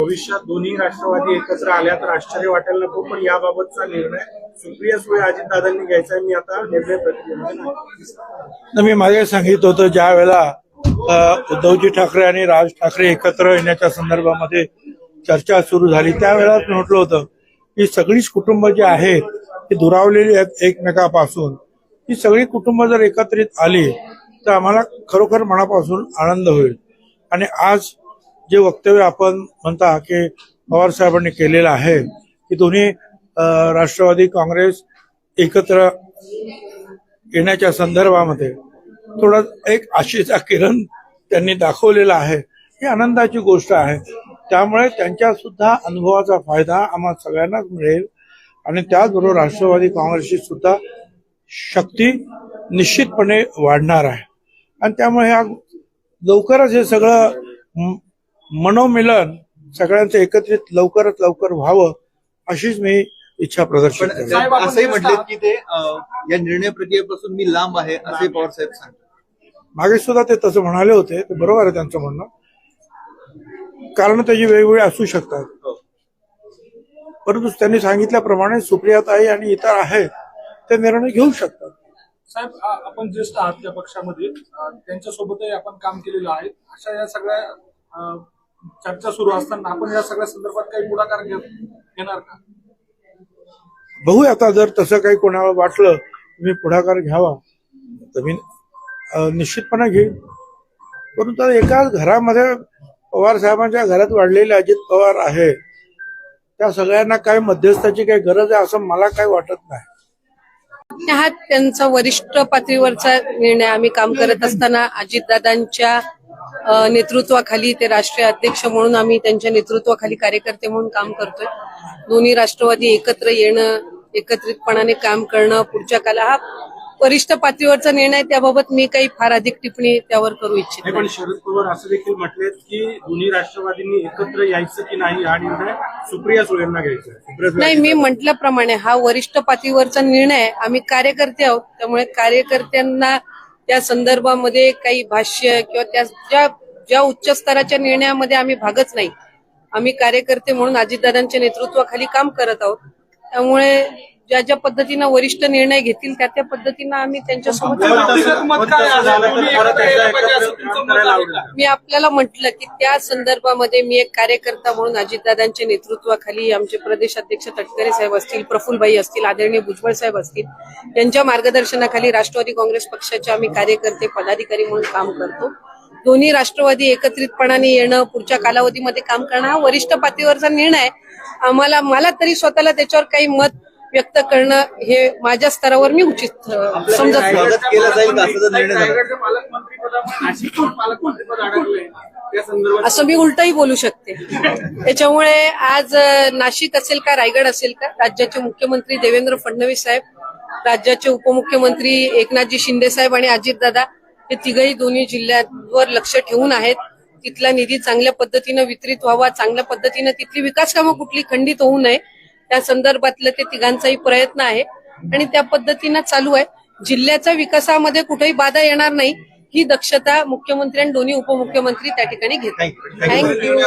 भविष्यात दोन्ही राष्ट्रवादी एकत्र आल्या तर आश्चर्य वाटायला नको पण याबाबतचा निर्णय सुप्रिया सुळे अजितदादांनी घ्यायचा आहे. मी आता निर्णय प्रक्रियेमध्ये तर मी मागे सांगितलं होतं ज्या वेळेला उद्धवजी ठाकरे आणि राज ठाकरे एकत्र येण्याच्या संदर्भामध्ये चर्चा सुरू झाली त्यावेळेलाच म्हटलं होतं की सगळीच कुटुंब जी आहेत ती दुरावलेली आहेत एकमेकापासून. ही सगळी कुटुंब जर एकत्रित आली तर आम्हाला खरोखर मनापासून आनंद होईल. आणि आज जे वक्तव्य आपण म्हणता की पवार साहेबांनी केलेलं आहे की दोन्ही राष्ट्रवादी काँग्रेस एकत्र येण्याच्या संदर्भामध्ये थोडा एक आशेचा किरण त्यांनी दाखवलेला आहे. ही आनंदाची गोष्ट आहे. त्यामुळे त्यांच्या सुद्धा अनुभवाचा फायदा आम्हा सगळ्यांनाच मिळेल आणि त्याचबरोबर राष्ट्रवादी काँग्रेसची सुद्धा शक्ती निश्चितपणे वाढणार आहे. आणि त्यामुळे ह्या लवकरच हे सगळं मनोमिलन सगळ्यांचं एकत्रित लवकरात लवकर व्हावं अशीच मी इच्छा आपण असंही म्हटलेत की ते या निर्णय प्रक्रियेपासून मी लांब आहे असे पवार साहेब सांगतात. मागे सुद्धा ते तसं म्हणाले होते ते बरोबर आहे त्यांचं म्हणणं. कारण त्याची वेगवेगळी असू शकतात. परंतु त्यांनी सांगितल्याप्रमाणे सुप्रियाताई आणि इतर आहेत ते निर्णय घेऊ शकतात. साहेब आपण ज्येष्ठ आहात त्या पक्षामध्ये त्यांच्यासोबतही आपण काम केलेलं आहे. अशा या सगळ्या चर्चा सुरू असताना आपण या सगळ्या संदर्भात काही पुढाकार घेणार का? बघू आता जर तसं काही कोणाला वाटलं मी पुढाकार घ्यावा. तर मी निश्चितपणे घेईन. परंतु एकाच घरामध्ये पवार साहेबांच्या घरात वाढलेले अजित पवार आहे. त्या सगळ्यांना काही मध्यस्थाची काही गरज आहे असं मला काही वाटत नाही. हा त्यांचा वरिष्ठ पातळीवरचा निर्णय आम्ही काम करत असताना अजितदादांच्या नेतृत्वाखाली ते राष्ट्रीय अध्यक्ष म्हणून आम्ही त्यांच्या नेतृत्वाखाली कार्यकर्ते म्हणून काम करतोय. दोन्ही राष्ट्रवादी एकत्र येणं एकत्रितपणाने काम करणं पुढच्या काला हा वरिष्ठ पातळीवरचा निर्णय. त्याबाबत मी काही फार अधिक टिप्पणी त्यावर करू इच्छित पण शरद पवार असं देखील म्हटलेत की दोन्ही राष्ट्रवादींनी एकत्र यायचं की नाही हा निर्णय सुप्रिया सुळेंना घ्यायचा नाही मी म्हटल्याप्रमाणे हा वरिष्ठ पातळीवरचा निर्णय आम्ही कार्यकर्ते आहोत. त्यामुळे कार्यकर्त्यांना त्या संदर्भामध्ये काही भाष्य किंवा त्या ज्या ज्या उच्च स्तराच्या निर्णयामध्ये आम्ही भागच नाही. आम्ही कार्यकर्ते म्हणून अजितदादांच्या नेतृत्वाखाली काम करत आहोत. त्यामुळे ज्या ज्या पद्धतीनं वरिष्ठ निर्णय घेतील त्या त्या पद्धतीनं आम्ही त्यांच्यासोबत. का? मी आपल्याला म्हटलं की त्या संदर्भामध्ये मी एक कार्यकर्ता म्हणून अजितदादांच्या नेतृत्वाखाली आमचे प्रदेश अध्यक्ष तटकरे साहेब असतील प्रफुल्लभाई असतील आदरणीय भुजबळ साहेब असतील यांच्या मार्गदर्शनाखाली राष्ट्रवादी काँग्रेस पक्षाचे आम्ही कार्यकर्ते पदाधिकारी म्हणून काम करतो. दोन्ही राष्ट्रवादी एकत्रितपणाने येणं पुढच्या कालावधीमध्ये काम करणं हा वरिष्ठ पातळीवरचा निर्णय आम्हाला मला तरी स्वतःला त्याच्यावर काही मत व्यक्त करणं हे माझ्या स्तरावर मी उचित समजत का असं मी उलटही बोलू शकते. त्याच्यामुळे आज नाशिक असेल का रायगड असेल का राज्याचे मुख्यमंत्री देवेंद्र फडणवीस साहेब राज्याचे उपमुख्यमंत्री एकनाथजी शिंदे साहेब आणि अजितदादा हे तिघही दोन्ही जिल्ह्यांवर लक्ष ठेवून आहेत. तिथला निधी चांगल्या पद्धतीनं वितरित व्हावा चांगल्या पद्धतीनं तिथली विकास कामं कुठली खंडित होऊ नये त्या संदर्भातलं ते तिघांचाही प्रयत्न आहे. आणि त्या पद्धतीनं चालू आहे. जिल्ह्याच्या विकासामध्ये कुठेही बाधा येणार नाही. ही दक्षता मुख्यमंत्री आणि दोन्ही उपमुख्यमंत्री त्या ठिकाणी घेतात. थँक्यू